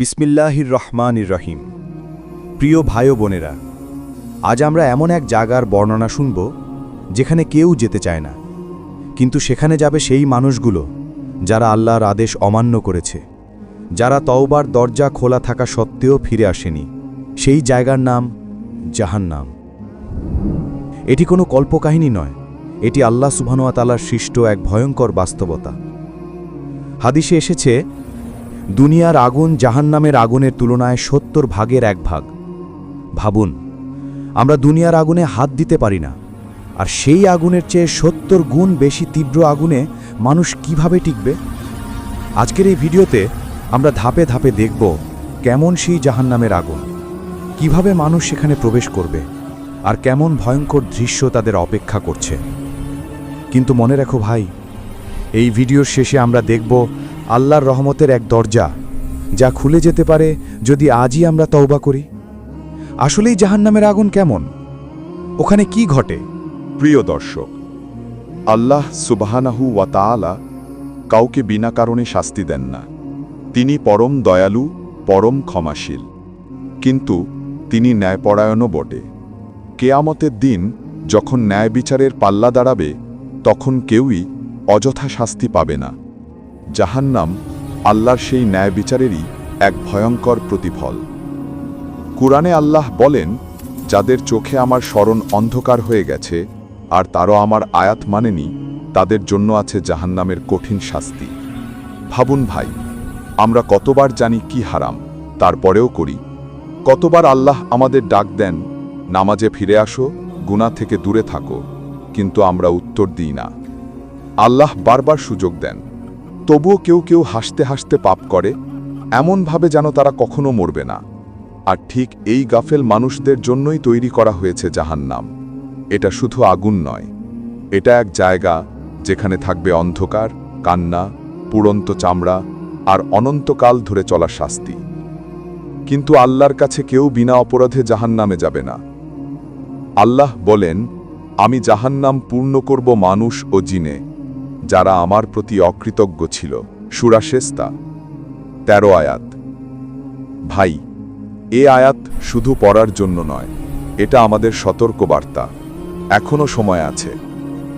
বিসমিল্লাহির রহমানির রহিম। প্রিয় ভাই বোনেরা, আজ আমরা এমন এক জায়গার বর্ণনা শুনব, যেখানে কেউ যেতে চায় না। কিন্তু সেখানে যাবে সেই মানুষগুলো, যারা আল্লাহর আদেশ অমান্য করেছে, যারা তওবার দরজা খোলা থাকা সত্ত্বেও ফিরে আসেনি। সেই জায়গার নাম জাহান্নাম। এটি কোনো কল্পকাহিনী নয়, এটি আল্লাহ সুবহানুয়া তালার সৃষ্ট এক ভয়ঙ্কর বাস্তবতা। হাদিসে এসেছে দুনিয়ার আগুন জাহান্নামের আগুনের তুলনায় সত্তর ভাগের এক ভাগ। ভাবুন, আমরা দুনিয়ার আগুনে হাত দিতে পারি না, আর সেই আগুনের চেয়ে সত্তর গুণ বেশি তীব্র আগুনে মানুষ কীভাবে টিকবে? আজকের এই ভিডিওতে আমরা ধাপে ধাপে দেখব কেমন সেই জাহান্নামের আগুন, কীভাবে মানুষ সেখানে প্রবেশ করবে, আর কেমন ভয়ঙ্কর দৃশ্য তাদের অপেক্ষা করছে। কিন্তু মনে রাখো ভাই, এই ভিডিওর শেষে আমরা দেখব আল্লাহর রহমতের এক দরজা, যা খুলে যেতে পারে যদি আজই আমরা তওবা করি। আসলেই জাহান্নামের আগুন কেমন? ওখানে কি ঘটে? প্রিয় দর্শক, আল্লাহ সুবাহানাহু ওয়া তাআলা কাউকে বিনা কারণে শাস্তি দেন না। তিনি পরম দয়ালু, পরম ক্ষমাশীল। কিন্তু তিনি ন্যায়পরায়ণও বটে। কেয়ামতের দিন যখন ন্যায় বিচারের পাল্লা দাঁড়াবে, তখন কেউই অযথা শাস্তি পাবে না। জাহান্নাম আল্লাহর সেই ন্যায় বিচারেরই এক ভয়ঙ্কর প্রতিফল। কুরআনে আল্লাহ বলেন, যাদের চোখে আমার স্মরণ অন্ধকার হয়ে গেছে, আর তারও আমার আয়াত মানেনি, তাদের জন্য আছে জাহান্নামের কঠিন শাস্তি। ভাবুন ভাই, আমরা কতবার জানি কি হারাম, তারপরেও করি। কতবার আল্লাহ আমাদের ডাক দেন, নামাজে ফিরে আসো, গুনাহ থেকে দূরে থাকো। কিন্তু আমরা উত্তর দিই না। আল্লাহ বারবার সুযোগ দেন। তবুও কেউ কেউ হাসতে হাসতে পাপ করে, এমনভাবে যেন তারা কখনো মরবে না। আর ঠিক এই গাফেল মানুষদের জন্যই তৈরি করা হয়েছে জাহান্নাম। এটা শুধু আগুন নয়, এটা এক জায়গা যেখানে থাকবে অন্ধকার, কান্না পুরন্ত চামড়া আর অনন্তকাল ধরে চলা শাস্তি। কিন্তু আল্লাহর কাছে কেউ বিনা অপরাধে জাহান্নামে যাবে না। আল্লাহ বলেন, আমি জাহান্নাম পূর্ণ করব মানুষ ও জিনে। যারা আমার প্রতি অকৃতজ্ঞ ছিল। সুরাশেস্তা তেরো আয়াত। ভাই, এ আয়াত শুধু পড়ার জন্য নয়, এটা আমাদের সতর্ক বার্তা এখনও সময় আছে।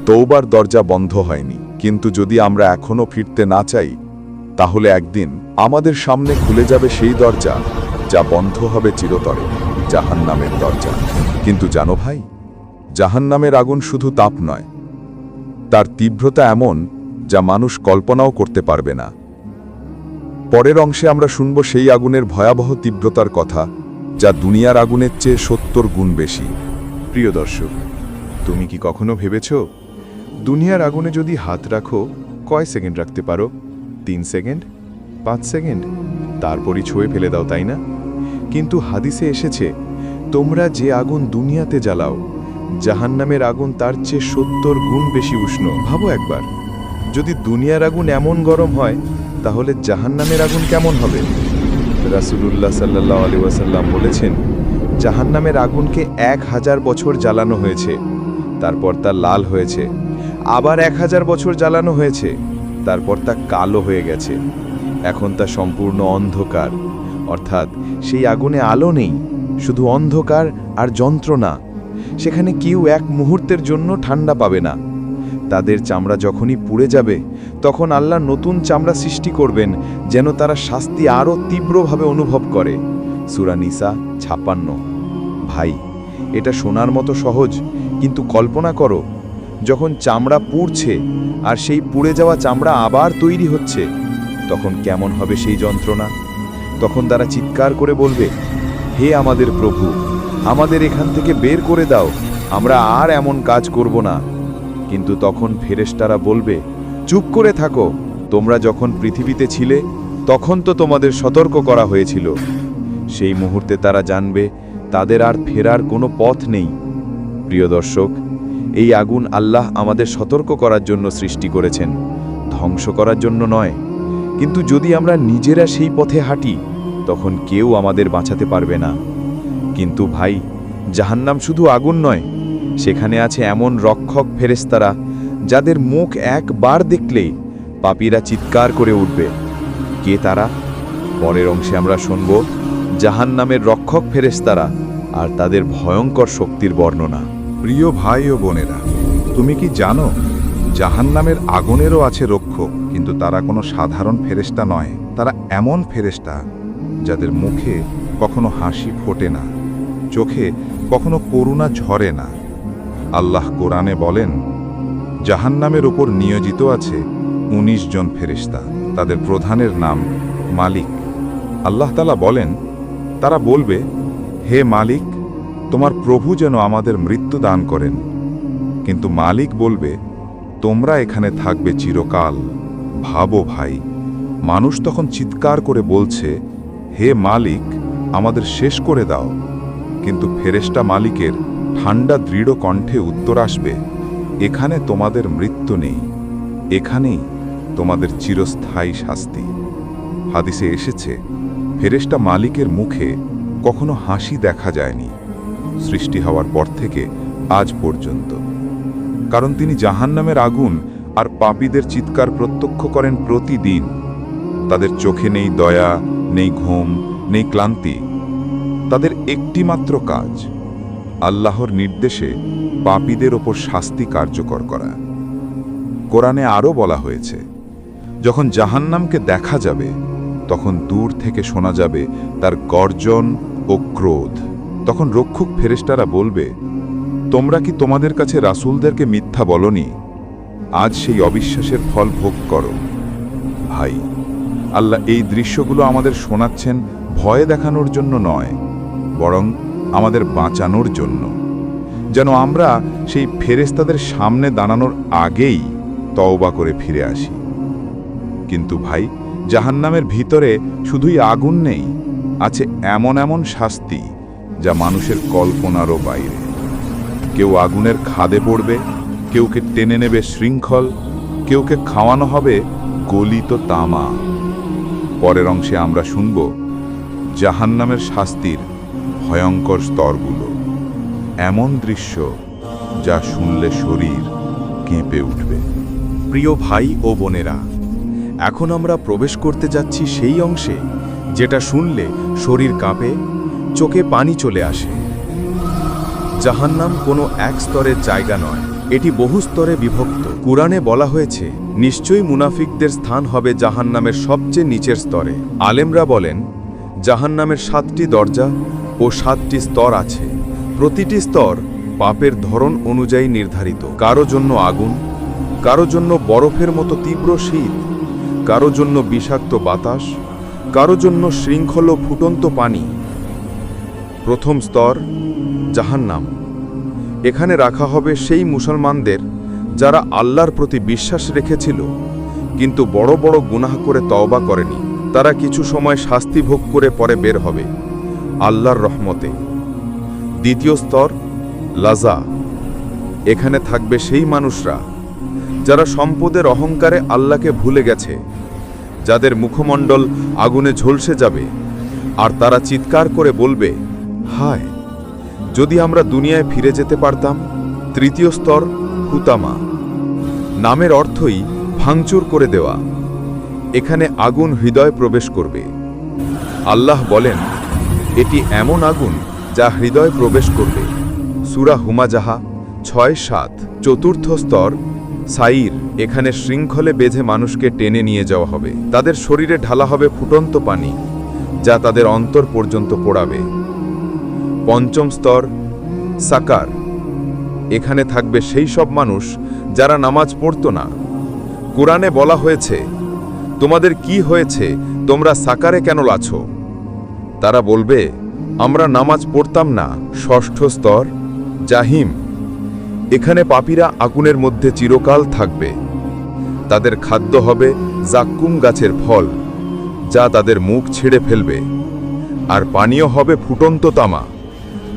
তৌবার দরজা বন্ধ হয়নি, কিন্তু যদি আমরা এখনও ফিরতে না চাই, তাহলে একদিন আমাদের সামনে খুলে যাবে সেই দরজা, যা বন্ধ হবে চিরতরে, জাহান্নামের দরজা। কিন্তু জানো ভাই, জাহান্নামের আগুন শুধু তাপ নয় তার তীব্রতা এমন যা মানুষ কল্পনাও করতে পারবে না। পরের অংশে আমরা শুনব সেই আগুনের ভয়াবহ তীব্রতার কথা, যা দুনিয়ার আগুনের চেয়ে সত্তর গুণ বেশি। প্রিয় দর্শক, তুমি কি কখনো ভেবেছ, দুনিয়ার আগুনে যদি হাত রাখো, কয় সেকেন্ড রাখতে পারো? তিন সেকেন্ড? পাঁচ সেকেন্ড? তারপরই ছুঁয়ে ফেলে দাও, তাই না? কিন্তু হাদিসে এসেছে, তোমরা যে আগুন দুনিয়াতে জ্বালাও জাহান্নামের আগুন তার চেয়ে সত্তর গুণ বেশি উষ্ণ। ভাবো একবার, যদি দুনিয়ার আগুন এমন গরম হয়, তাহলে জাহান্নামের আগুন কেমন হবে? রাসুলুল্লাহ সাল্লাহ আলি ওয়াসাল্লাম বলেছেন, জাহান্নামের আগুনকে এক হাজার বছর জ্বালানো হয়েছে, তারপর তা লাল হয়েছে, আবার এক হাজার বছর জ্বালানো হয়েছে, তারপর তা কালো হয়ে গেছে। এখন তা সম্পূর্ণ অন্ধকার। অর্থাৎ সেই আগুনে আলো নেই, শুধু অন্ধকার আর যন্ত্রণা। সেখানে কেউ এক মুহূর্তের জন্য ঠান্ডা পাবে না। তাদের চামড়া যখনই পুড়ে যাবে, তখন আল্লাহ নতুন চামড়া সৃষ্টি করবেন, যেন তারা শাস্তি আরও তীব্রভাবে অনুভব করে। সুরানিসা ছাপ্পান্ন ভাই, এটা শোনার মতো সহজ, কিন্তু কল্পনা করো, যখন চামড়া পুড়ছে আর সেই পুড়ে যাওয়া চামড়া আবার তৈরি হচ্ছে, তখন কেমন হবে সেই যন্ত্রণা? তখন তারা চিৎকার করে বলবে, হে আমাদের প্রভু আমাদের এখান থেকে বের করে দাও, আমরা আর এমন কাজ করব না। কিন্তু তখন ফেরেশতারা বলবে, চুপ করে থাকো, তোমরা যখন পৃথিবীতে ছিলে, তখন তো তোমাদের সতর্ক করা হয়েছিল। সেই মুহূর্তে তারা জানবে, তাদের আর ফেরার কোনো পথ নেই। প্রিয় দর্শক, এই আগুন আল্লাহ আমাদের সতর্ক করার জন্য সৃষ্টি করেছেন, ধ্বংস করার জন্য নয়। কিন্তু যদি আমরা নিজেরা সেই পথে হাঁটি, তখন কেউ আমাদের বাঁচাতে পারবে না। কিন্তু ভাই, জাহান্নাম শুধু আগুন নয়, সেখানে আছে এমন রক্ষক ফেরেস্তারা যাদের মুখ একবার দেখলেই পাপীরা চিৎকার করে উঠবে। কে তারা? পরের অংশে আমরা শুনব জাহান্নামের রক্ষক ফেরেস্তারা আর তাদের ভয়ঙ্কর শক্তির বর্ণনা। প্রিয় ভাই ও বোনেরা, তুমি কি জানো, জাহান্নামের আগুনেরও আছে রক্ষক, কিন্তু তারা কোনো সাধারণ ফেরেস্তা নয়। তারা এমন ফেরেশতা যাদের মুখে কখনো হাসি ফোটে না। চোখে কখনো করুণা ঝরে না। আল্লাহ কোরআনে বলেন, জাহান্নামের ওপর নিয়োজিত আছে ১৯ জন ফেরেশতা, তাদের প্রধানের নাম মালিক। আল্লাহ তালা বলেন, তারা বলবে, হে মালিক, তোমার প্রভু যেন আমাদের মৃত্যু দান করেন। কিন্তু মালিক বলবে, তোমরা এখানে থাকবে চিরকাল। ভাবো ভাই, মানুষ তখন চিৎকার করে বলছে, হে মালিক, আমাদের শেষ করে দাও। কিন্তু ফেরেশতা মালিকের ঠান্ডা দৃঢ় কণ্ঠে উত্তর আসবে, এখানে তোমাদের মৃত্যু নেই, এখানেই তোমাদের চিরস্থায়ী শাস্তি। হাদিসে এসেছে, ফেরেশতা মালিকের মুখে কখনো হাসি দেখা যায়নি, সৃষ্টি হওয়ার পর থেকে আজ পর্যন্ত। কারণ তিনি জাহান্নামের আগুন আর পাপীদের চিৎকার প্রত্যক্ষ করেন প্রতিদিন। তাদের চোখে নেই দয়া, নেই ঘুম, নেই ক্লান্তি তাদের একটিমাত্র কাজ, আল্লাহর নির্দেশে পাপীদের ওপর শাস্তি কার্যকর করা। কোরআনে আরও বলা হয়েছে, যখন জাহান্নামকে দেখা যাবে, তখন দূর থেকে শোনা যাবে তার গর্জন ও ক্রোধ। তখন রক্ষক ফেরেশতারা বলবে, তোমরা কি তোমাদের কাছে রাসূলদেরকে মিথ্যা বলনি? আজ সেই অবিশ্বাসের ফল ভোগ করো। ভাই, আল্লাহ এই দৃশ্যগুলো আমাদের শোনাচ্ছেন ভয় দেখানোর জন্য নয় বরং আমাদের বাঁচানোর জন্য। যেন আমরা সেই ফেরেস্তাদের সামনে দাঁড়ানোর আগেই তওবা করে ফিরে আসি। কিন্তু ভাই, জাহান্নামের ভিতরে শুধুই আগুন নেই, আছে এমন এমন শাস্তি যা মানুষের কল্পনারও বাইরে। কেউ আগুনের খাদে পড়বে কেউকে টেনে নেবে শৃঙ্খল কেউকে খাওয়ানো হবে গলিত তামা। পরের অংশে আমরা শুনব জাহান্নামের শাস্তির ভয়ঙ্কর স্তরগুলো। এমন দৃশ্য যা শুনলে শরীর কেঁপে উঠবে। প্রিয় ভাই ও বোনেরা, এখন আমরা প্রবেশ করতে যাচ্ছি সেই অংশে যেটা শুনলে শরীর কাঁপে, চোখে পানি চলে আসে। জাহান্নাম কোনো এক স্তরের জায়গা নয়, এটি বহু স্তরে বিভক্ত। কুরআনে বলা হয়েছে, নিশ্চয়ই মুনাফিকদের স্থান হবে জাহান্নামের সবচেয়ে নিচের স্তরে। আলেমরা বলেন, জাহান্নামের সাতটি দরজা ও সাতটি স্তর আছে। প্রতিটি স্তর পাপের ধরন অনুযায়ী নির্ধারিত। কারও জন্য আগুন, কারও জন্য বরফের মতো তীব্র শীত, কারও জন্য বিষাক্ত বাতাস, কারও জন্য শৃঙ্খল ফুটন্ত পানি। প্রথম স্তর, জাহান্নাম। এখানে রাখা হবে সেই মুসলমানদের যারা আল্লাহর প্রতি বিশ্বাস রেখেছিল, কিন্তু বড় বড় গুনাহ করে তওবা করেনি। তারা কিছু সময় শাস্তি ভোগ করে পরে বের হবে। আল্লাহর রহমতে। দ্বিতীয় স্তর, লাজা। এখানে থাকবে সেই মানুষরা যারা সম্পদের অহংকারে আল্লাহকে ভুলে গেছে, যাদের মুখমণ্ডল আগুনে ঝলসে যাবে, আর তারা চিৎকার করে বলবে, হায়, যদি আমরা দুনিয়ায় ফিরে যেতে পারতাম, তৃতীয় স্তর হুতামা। নামের অর্থই ভাঙচুর করে দেওয়া। এখানে আগুন হৃদয় প্রবেশ করবে। আল্লাহ বলেন এটি এমন আগুন যা হৃদয় প্রবেশ করবে। সুরা হুমাজাহা ছয় সাত, চতুর্থ স্তর, সাইর, এখানে শৃঙ্খলে বেঁধে মানুষকে টেনে নিয়ে যাওয়া হবে। তাদের শরীরে ঢালা হবে ফুটন্ত পানি, যা তাদের অন্তর পর্যন্ত পোড়াবে। পঞ্চম স্তর, সাকার, এখানে থাকবে সেই সব মানুষ যারা নামাজ পড়তো না। কোরআনে বলা হয়েছে, তোমাদের কি হয়েছে? তোমরা সাকারে কেন লাছো? তারা বলবে, আমরা নামাজ পড়তাম না, ষষ্ঠ স্তর, জাহিম। এখানে পাপীরা আগুনের মধ্যে চিরকাল থাকবে। তাদের খাদ্য হবে জাক্কুম গাছের ফল, যা তাদের মুখ ছেড়ে ফেলবে। আর পানীয় হবে ফুটন্ত তামা,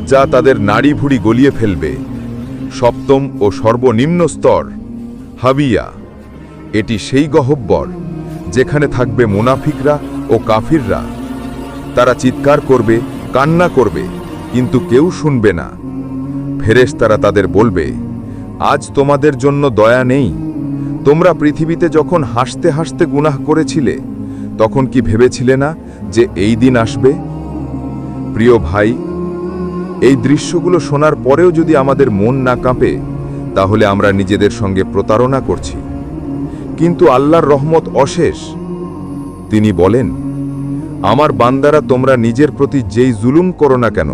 যা তাদের নাড়ি ভুড়ি গলিয়ে ফেলবে। সপ্তম ও সর্বনিম্ন স্তর, হাবিয়া। এটি সেই গহব্বর, যেখানে থাকবে মুনাফিকরা ও কাফিররা। তারা চিৎকার করবে, কান্না করবে, কিন্তু কেউ শুনবে না। ফেরেশতারা তাদের বলবে, আজ তোমাদের জন্য দয়া নেই। তোমরা পৃথিবীতে যখন হাসতে হাসতে গুনাহ করেছিলে, তখন কি ভেবেছিলে না যে এই দিন আসবে? প্রিয় ভাই, এই দৃশ্যগুলো শোনার পরেও যদি আমাদের মন না কাঁপে, তাহলে আমরা নিজেদের সঙ্গে প্রতারণা করছি। কিন্তু আল্লাহর রহমত অশেষ। তিনি বলেন আমার বান্দারা তোমরা নিজের প্রতি যেই জুলুম করো না কেন,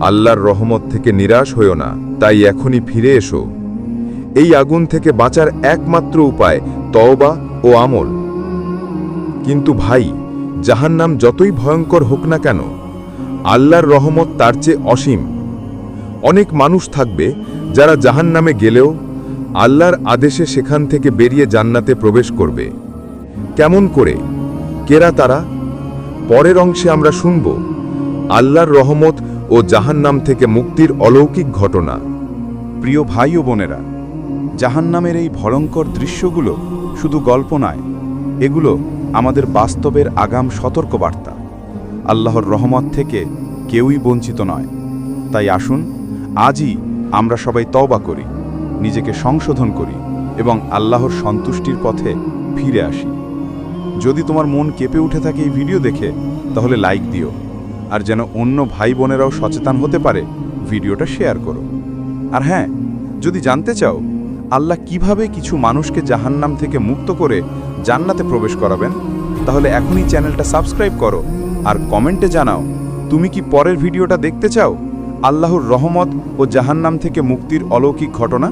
আল্লাহর রহমত থেকে নিরাশ হইও না, তাই এখনই ফিরে এসো। এই আগুন থেকে বাঁচার একমাত্র উপায় তওবা ও আমল। কিন্তু ভাই, জাহান্নাম যতই ভয়ঙ্কর হোক না কেন, আল্লাহর রহমত তার চেয়ে অসীম। অনেক মানুষ থাকবে যারা জাহান্নামে গেলেও আল্লাহর আদেশে সেখান থেকে বেরিয়ে জান্নাতে প্রবেশ করবে। কেমন করে? কেরা তারা? পরের অংশে আমরা শুনব, আল্লাহর রহমত ও জাহান্নাম থেকে মুক্তির অলৌকিক ঘটনা। প্রিয় ভাই ও বোনেরা, জাহান্নামের এই ভয়ঙ্কর দৃশ্যগুলো শুধু গল্প নয়, এগুলো আমাদের বাস্তবের আগাম সতর্কবার্তা। আল্লাহর রহমত থেকে কেউই বঞ্চিত নয়। তাই আসুন, আজই আমরা সবাই তওবা করি, নিজেকে সংশোধন করি এবং আল্লাহর সন্তুষ্টির পথে ফিরে আসি। যদি তোমার মন কেঁপে উঠে থাকে এই ভিডিও দেখে, তাহলে লাইক দিও। আর যেন অন্য ভাই বোনেরাও সচেতন হতে পারে, ভিডিওটা শেয়ার করো। আর হ্যাঁ যদি জানতে চাও, আল্লাহ কীভাবে কিছু মানুষকে জাহান্নাম থেকে মুক্ত করে জান্নাতে প্রবেশ করাবেন, তাহলে এখনই চ্যানেলটা সাবস্ক্রাইব করো আর কমেন্টে জানাও, তুমি কি পরের ভিডিওটা দেখতে চাও? আল্লাহর রহমত ও জাহান্নাম থেকে মুক্তির অলৌকিক ঘটনা?